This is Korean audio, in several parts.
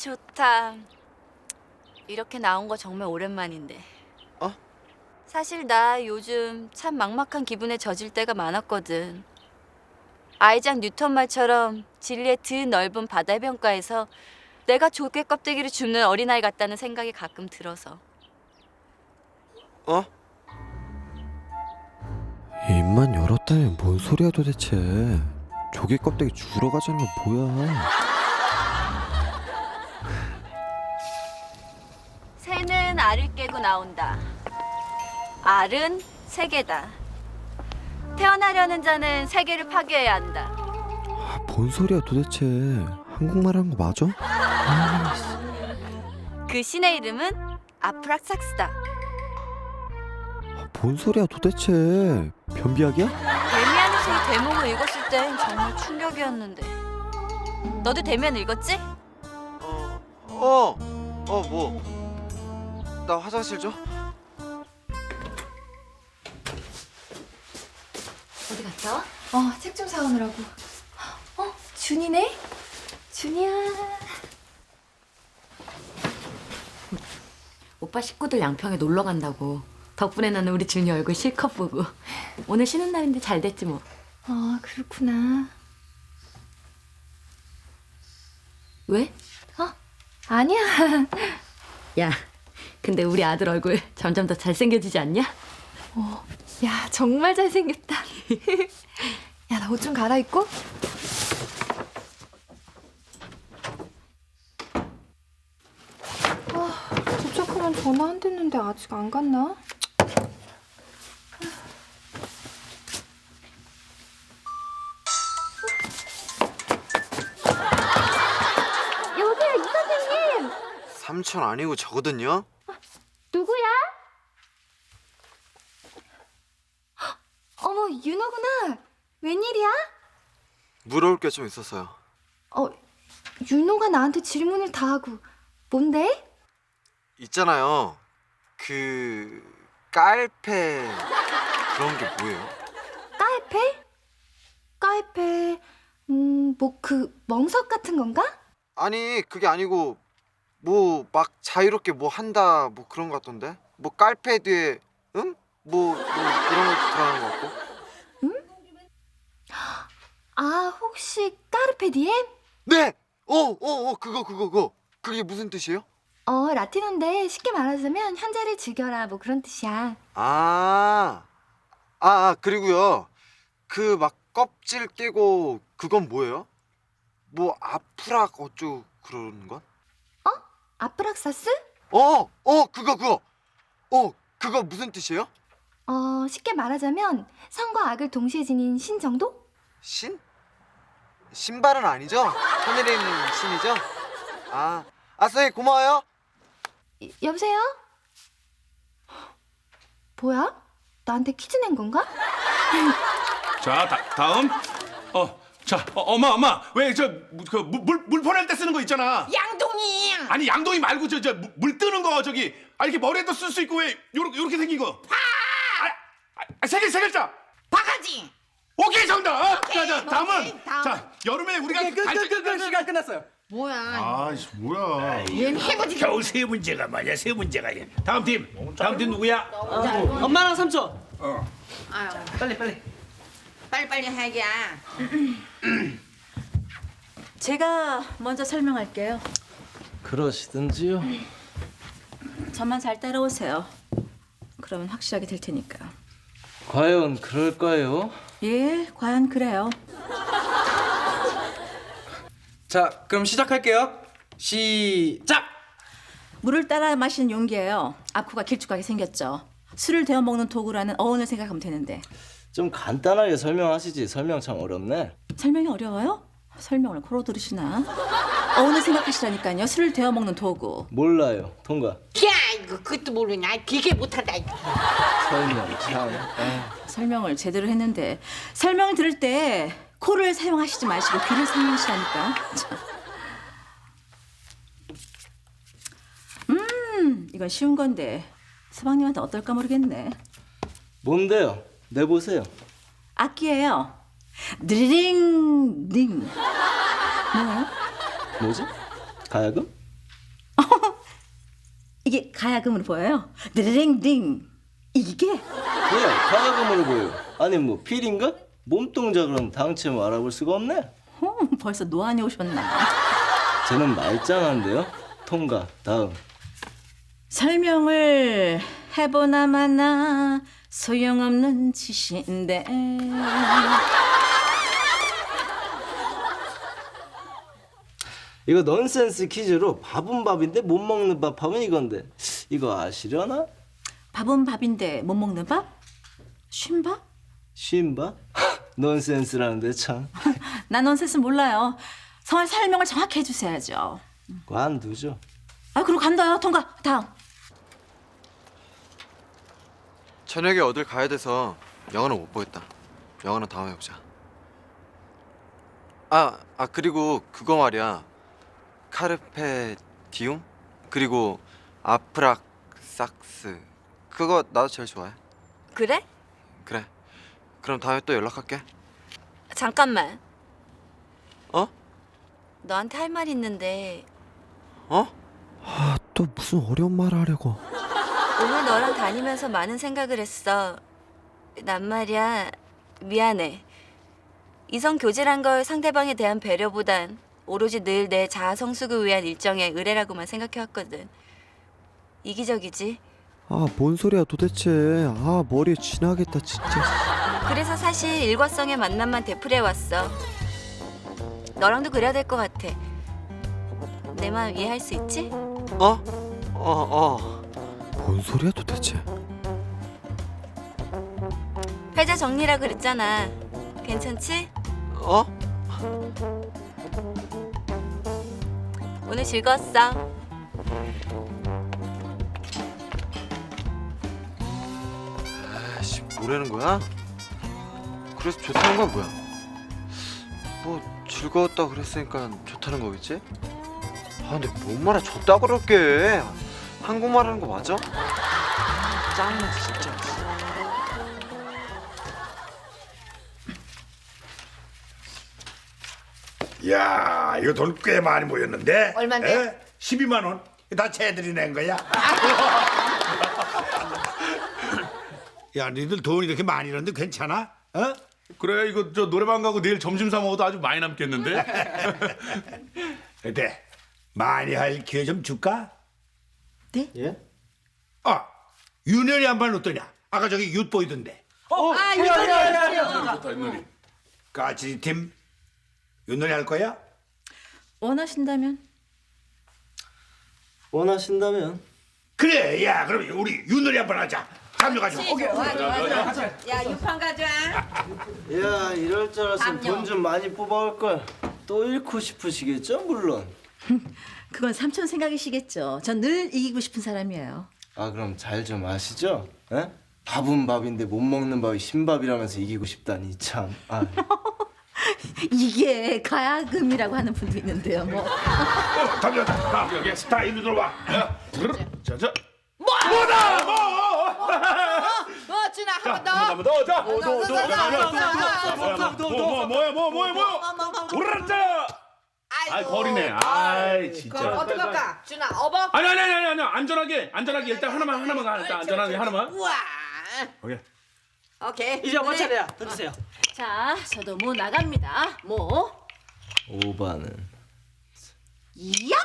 좋다. 이렇게 나온 거 정말 오랜만인데. 어? 사실 나 요즘 참 막막한 기분에 젖을 때가 많았거든. 아이작 뉴턴 말처럼 진리의 드 넓은 바다 해변가에서 내가 조개 껍데기를 줍는 어린아이 같다는 생각이 가끔 들어서. 어? 입만 열었다니 뭔 소리야 도대체 조개 껍데기 주러 가자는 건 뭐야 알을 깨고 나온다. 알은 세계다. 태어나려는 자는 세계를 파괴해야 한다. 아, 뭔 소리야 도대체 한국말 하는 거 맞아? 그 신의 이름은 아프락삭스다. 아, 뭔 소리야 도대체 변비약이야? 데미안의 새 대목을 읽었을 땐 정말 충격이었는데. 너도 데미안 읽었지? 어, 어, 어, 뭐? 나 화장실 좀. 어디 갔다 와? 어, 책 좀 사오느라고. 어, 준이네? 준이야. 오빠 식구들 양평에 놀러 간다고. 덕분에 나는 우리 준이 얼굴 실컷 보고. 오늘 쉬는 날인데 잘 됐지 뭐. 아, 그렇구나. 왜? 아니야. 야, 근데 우리 아들 얼굴 점점 더 잘생겨지지 않냐? 야, 정말 잘생겼다. 야, 나 옷 좀 갈아입고. 아, 도착하면 전화 안 됐는데 아직 안 갔나? 여기요, 이 선생님! 삼촌 아니고 저거든요. 누구야? 어머, 윤호구나. 웬일이야? 물어볼 게좀 있었어요. 어, 윤호가 나한테 질문을 다 하고 뭔데? 있잖아요. 그 깔패 그런 게 뭐예요? 까에페? 까에페, 음, 뭐 그 멍석 같은 건가? 아니 그게 아니고 뭐 막 자유롭게 뭐 한다 뭐 그런 거 같던데 뭐 깔패 뒤에 응? 뭐, 뭐 이런 거 들어가는 거 같고 아, 혹시 까르페 디엠? 네! 어! 어! 어! 그거 그거 그거 그게 무슨 뜻이에요? 어, 라틴어인데 쉽게 말하자면 현재를 즐겨라 뭐 그런 뜻이야. 아, 아, 아 그리고요 그 막 껍질 깨고 그건 뭐예요? 뭐 아프락 어쩌고 그러는 건? 아프락사스? 어! 어! 그거 그거! 어! 그거 무슨 뜻이에요? 어, 쉽게 말하자면 선과 악을 동시에 지닌 신 정도? 신? 신발은 아니죠? 하늘에 있는 신이죠? 아, 아싸이 고마워요. 이- 여보세요? 뭐야? 나한테 퀴즈 낸 건가? 자, 다, 다음. 어, 자, 어, 엄마, 엄마, 왜 저그물 물 보낼 때 쓰는 거 있잖아. 양동이 아니 양동이 말고 저 저 물 뜨는 거 저기 아 이렇게 머리에도 쓸 수 있고 왜 요렇게 요렇게 생긴 거. 아, 아, 세 개, 세 글자. 바가지 오케이 정답. 오케이, 자, 자, 다음은 오케이, 다음. 자 여름에 우리가 끝, 끝, 끝, 끝, 시간 끝났어요. 뭐야 아, 뭐야? 얘는 해보지 겨우 세 문제가 말이야 세 문제가 다음 팀 다음 팀 누구야 엄마랑 삼촌. 아유 빨리 빨리. 빨리빨리 하기야 제가 먼저 설명할게요. 그러시든지요. 저만 잘 따라오세요. 그러면 확실하게 될 테니까. 과연 그럴까요? 예, 과연 그래요. 자, 그럼 시작할게요. 시작. 물을 따라 마시는 용기예요. 앞코가 길쭉하게 생겼죠. 술을 데워 먹는 도구라는 어원을 생각하면 되는데 좀 간단하게 설명하시지. 설명 참 어렵네. 설명이 어려워요? 설명을 코로 들으시나? 어원을 생각하시라니까요. 술을 데워 먹는 도구. 몰라요. 통과. 야 그것도 모르냐 되게 못한다. 설명 참. 에휴. 설명을 제대로 했는데 설명을 들을 때 코를 사용하시지 마시고 귀를 사용하시라니까. 참. 음, 이건 쉬운 건데 서방님한테 어떨까 모르겠네. 뭔데요? 내보세요. 악기예요. 드링 링. 뭐예요? 뭐지? 가야금? 이게 가야금으로 보여요? 드링딩 이게? 그냥 가야금으로 보여. 아니 뭐 필인가? 몸동작으로는 당체 뭐 알아볼 수가 없네. 어, 벌써 노안이 오셨나? 쟤는 말짱한데요. 통과 다음. 설명을 해보나 마나 소용없는 짓인데 이거 넌센스 퀴즈로 밥은 밥인데 못 먹는 밥 하면 이건데 이거 아시려나? 밥은 밥인데 못 먹는 밥? 쉰밥? 쉰밥? 넌센스라는데 참 나 넌센스 몰라요 성할 설명을 정확히 해주셔야죠 관두죠. 아 그럼 간다요 통과 다음 저녁에 어딜 가야 돼서 영화는 못 보겠다. 영화는 다음에 보자. 아, 아 그리고 그거 말이야. 카르페 디움? 그리고 아프락 삭스. 그거 나도 제일 좋아해. 그래? 그래. 그럼 다음에 또 연락할게. 잠깐만. 어? 너한테 할 말 있는데 어? 아, 또 무슨 어려운 말을 하려고. 오늘 너랑 다니면서 많은 생각을 했어. 난 말이야 미안해. 이성 교제란 걸 상대방에 대한 배려보단 오로지 늘 내 자아 성숙을 위한 일정의 의뢰라고만 생각해왔거든. 이기적이지. 아, 뭔 소리야 도대체. 아, 머리에 쥐나겠다, 진짜. 그래서 사실 일과성의 만남만 되풀이해 왔어. 너랑도 그래야 될 것 같아. 내 마음 이해할 수 있지? 어? 어, 어. 뭔 소리야 도대체. 회자 정리라 그랬잖아. 괜찮지? 어? 오늘 즐거웠어. 아이씨, 뭐라는 거야? 그래서 좋다는 건 뭐야? 뭐 즐거웠다 그랬으니까 좋다는 거겠지? 아 근데 뭔 말에 좋다 그럴게 한국말 하는 거 맞아? 짱나 진짜 야 이거 돈 꽤 많이 모였는데 얼만데? 에? 12만 원. 다 쟤들이 낸 거야. 야 니들 돈 이렇게 많이 잃었는데 괜찮아? 어? 그래 이거 저 노래방 가고 내일 점심 사 먹어도 아주 많이 남겠는데? 어때? 많이 할 기회 좀 줄까? 예? 아 윤현이 한번 어떠냐? 아까 저기 윷 보이던데. 아 이거 좋다 이 까치 팀 윤현이 할 거야? 원하신다면 원하신다면 그래 야 그럼 우리 윤현이 한번 하자. 담요가지고. 야 육판 가져와 야 이럴 줄 알았으면 돈 좀 많이 뽑아올 걸. 또 잃고 싶으시겠죠 물론. 그건 삼촌 생각이시겠죠 전 늘 이기고 싶은 사람이에요 아 그럼 잘 좀 아시죠? 에? 밥은 밥인데 못 먹는 밥이 신밥이라면서 이기고 싶다니 참. 아. 이게 가야금이라고 하는 분도 있는데요 뭐 어, 담요 다 여기 스타 일로 들어와. 자자 뭐다? 뭐? 어 준아 한번 더 한번 더 자. 더, 더, 더, 더, 더, 더, 더, 뭐 뭐야 뭐 뭐야 뭐야 오라자 아이 거리네 아이 진짜 그럼 어떻게 할까 준아 어버 아니 아니 아니 아니 안전하게 안전하게 일단 하나만 하나만 가 일단 안전하게 하나만 우와 오케이 오케이 이제 엄마 차례야. 던지세요. 자, 저도 뭐 나갑니다. 뭐? 오바는 이야?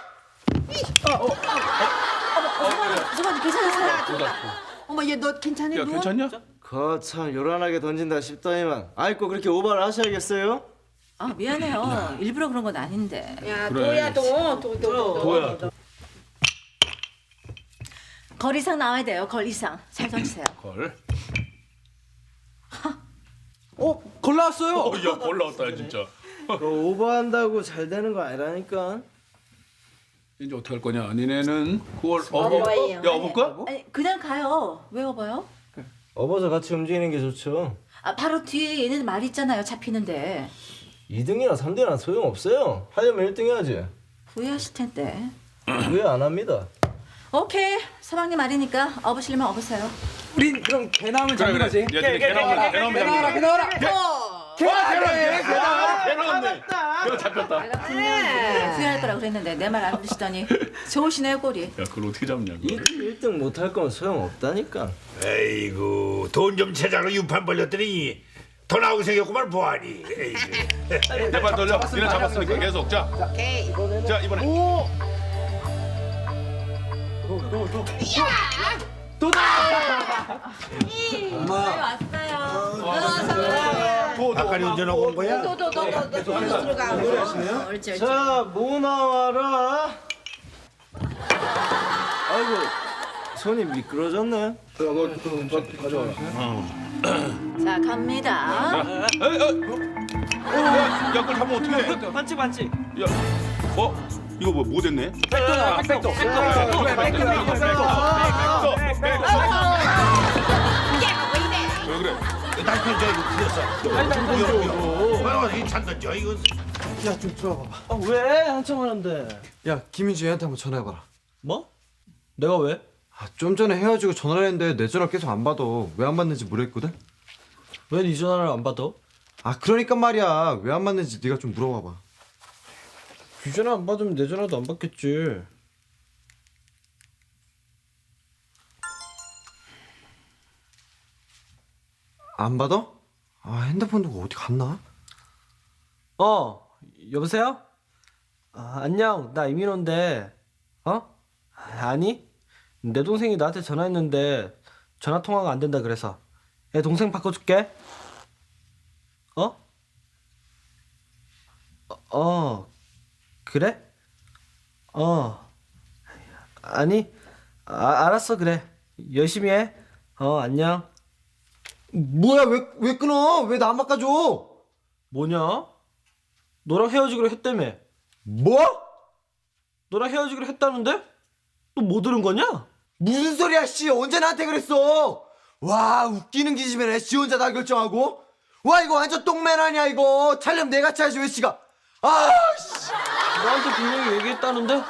저번에 괜찮으세요? 어머 얘너 괜찮니 야 누워? 괜찮냐? 거참 요란하게 던진다 싶더니만 아이 꼭 그렇게 오바를 하셔야겠어요? 아 미안해요. 일부러 그런 건 아닌데. 야 그래. 도야 도 도 도 도야 거리상 나와야 돼요. 거리상. 잘 던지세요. 걸 어, 걸 나왔어요. 어야 걸 나왔다 야, 진짜 그 오버한다고 잘 되는 거 아니라니까. 이제 어떻게 할 거냐 니네는 9월 어버 어버예요. 야 어버 거야? 아니 그냥 가요. 왜 업어요? 업어서 같이 움직이는 게 좋죠. 아 바로 뒤에 얘네들 말 있잖아요. 잡히는데 2등이나 3등이나 소용없어요. 하려면 1등 해야지. 후회하실 텐데. 왜안 합니다. 오케이. 서방님 말이니까 업으시려면 업으세요. 우린 그럼 개 나오면 잡는 거지. 야 니네 개 나오면 개 나오면 개 나와라, 개 잡는 나와라. 어 거야 개 나왔네 개 나왔네 야 잡혔다. 내가 분명히 후회할 거라 그랬는데 내 말 안 들으시더니 좋으시네 꼴이. 야 그걸 어떻게 잡냐? 그걸. 1등 못할 건 소용없다니까. 에이구 돈 좀 찾아로 유판 벌렸더니 더 나오게 생겼구만 보아니. 에이구. 내발 돌려. 니네 잡았으니까 계속 자. 오케이. 자 이번에. 아까 운전하고 온 거야? 너너너너 들어가. 어, 옳지 옳지. 자, 뭐 나와라. 아이고, 손이 미끄러졌네. 자 갑니다. 에이, 어. 야, 야, 그걸 잡으면 어떻게 해? 반칙, 반칙. 야, 어? 이거 뭐, 뭐 됐네? 백도다, 백도. 왜 그래? 남편 저 이거 틀렸어. 뭐야 이 찬던 저 이거. 야 좀 들어봐봐 아, 왜? 한참 하는데. 야 김민주 얘한테 한번 전화해봐라 뭐? 내가 왜? 아, 좀 전에 헤어지고 전화를 했는데 내 전화 계속 안 받아 왜 안 받는지 모르겠거든 왜 네 전화를 안 받아? 아 그러니까 말이야 왜 안 받는지 네가 좀 물어봐봐 네 전화 안 받으면 내 전화도 안 받겠지. 안 받아? 아 핸드폰 두고 어디 갔나? 어, 여보세요? 아, 안녕, 나 이민호인데, 어? 아니, 내 동생이 나한테 전화했는데 전화 통화가 안 된다 그래서, 내 동생 바꿔줄게. 어? 어, 어, 그래? 어, 아니, 아, 알았어 그래, 열심히 해. 어, 안녕. 뭐야 왜 왜 끊어 왜나안 바꿔줘 뭐냐? 너랑 헤어지기로 했다며. 뭐? 너랑 헤어지기로 했다는데? 또 뭐 들은 거냐? 무슨 소리야 씨 언제 나한테 그랬어 와 웃기는 기집애네 지 혼자 다 결정하고 와 이거 완전 똥맨 아니야 이거 차려면 내가 차야지 왜 씨가 아씨 나한테 분명히 얘기했다는데?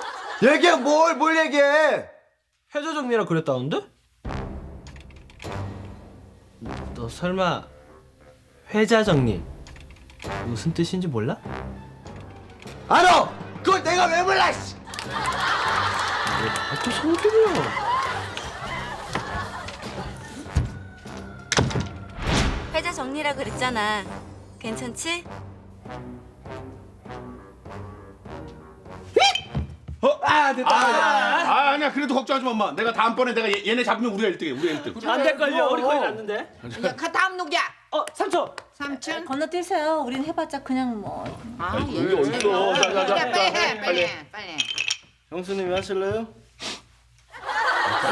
얘기해 뭘 뭘 얘기해 해저 정리라 그랬다는데? 너 설마 회자 정리 무슨 뜻인지 몰라? 알아 그걸 내가 왜 몰라 씨 아또 성질이야. 회자 정리라 그랬잖아. 괜찮지? 아, 아니야. 그래도 걱정하지 마, 엄마. 내가 다음번에 내가 얘, 얘네 잡으면 우리가 1등해. 우리가 1등. 안 될걸요. 우리 거의 났는데. 야, 그 다음 누구야? 어 삼촌. 삼촌. 건너뛰세요. 우린 해봤자 그냥 뭐. 아, 여기 어딨어? 자, 자, 자. 야, 빨리 해, 빨리 해, 빨리 해. 형수님이 하실래요?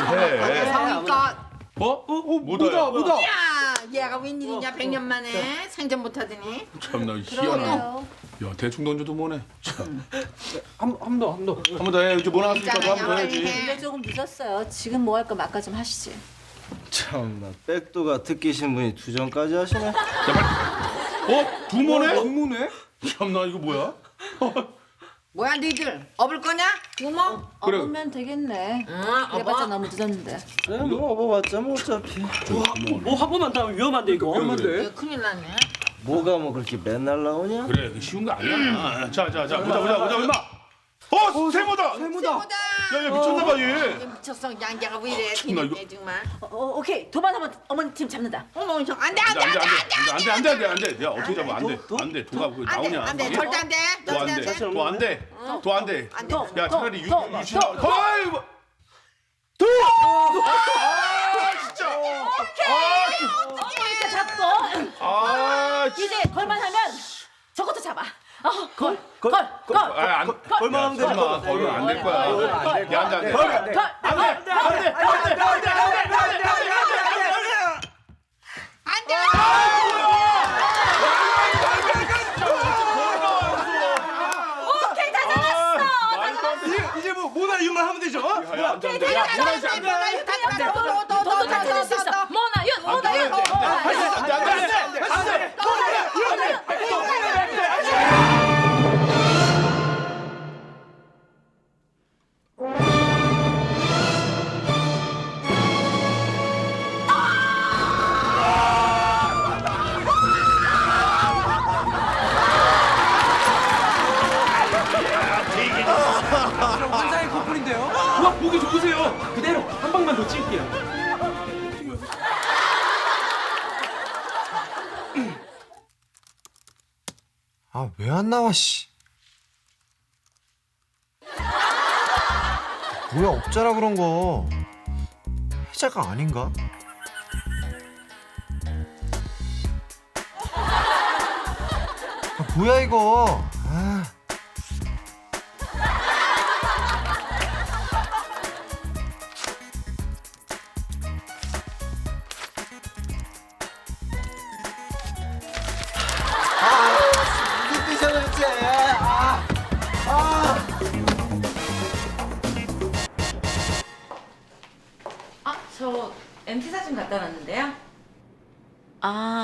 해. 그러니까 어? 어? 뭐다? 뭐다? 야, 얘가 웬일이냐? 백년 만에 생전 못하더니. 참나 희한하. 야, 대충 던져도 뭐네. 한한번더한 번 더 해. 이제 뭐 나왔으니까 있잖아, 한번 더 해야지. 근데 조금 늦었어요. 지금 뭐 할 거면 아까 좀 하시지. 참나 백도가 듣기 신 분이 두 전까지 하시네. 어? 두 번에? 두 번에? 참나 이거 뭐야? 뭐야, 너희들? 업을 거냐? 구멍? 그래. 업으면 되겠네. 응, 해봤자 업어. 너무 늦었는데. 그래 뭐 업어봤자 뭐 어차피. 뭐 하고만 다면 위험한데 이거. 위험한데? 이거 큰일 났네. 뭐가 뭐 그렇게 맨날 나오냐? 그래, 이거 쉬운 거 아니야. 자, 자, 자, 보자, 보자, 보자, 얼마? 어, 세모다. 세모다. 야, 야 미쳤나 봐 얘. 미쳤어. 양자가 왜 이래? 참나, 이거. 재밌네, 정말. 어, 어, 오케이. 도망하면 어머니 팀 잡는다. 어머, 형, 안 돼, 안 안돼, 돼, 안돼, 안 돼, 안돼, 안돼, 안돼, 안돼, 안돼. 야, 어떻게 잡아? 안돼, 안돼. 도가 그 안 돼, 나오냐? 안 돼, 거기? 절대 안 돼. 도 절대 안안 돼. 돼. 도안 돼. 도안 돼. 야, 차라리 유, 도, 유신. 도, 어이, 뭐. 도! 아, 진짜. 어머니가 잡고 아, 진짜. 이제 걸만 하면 저것도 잡아. 어, 걸, 걸, 걸, 걸, 아, 안. 얼마나 야, 설마 걸면 안 될 거야. 야, 안 돼, 안 돼. 걸, 걸. 안 돼, 안 돼, 안 돼, 안 돼, 안 돼, 안 돼, 안돼, 안 돼. 오케이 다 잡았어. 말도 안 돼. 이제 뭐 뭐나 이만 하면 되죠? 야, 야, 안 돼, 안 돼. 야, 뭐라 했어? 아 왜 안 나와 씨 뭐야 없잖아 그런 거 해자가 아닌가? 아, 뭐야 이거 아. MT 사진 갖다 놨는데요. 아.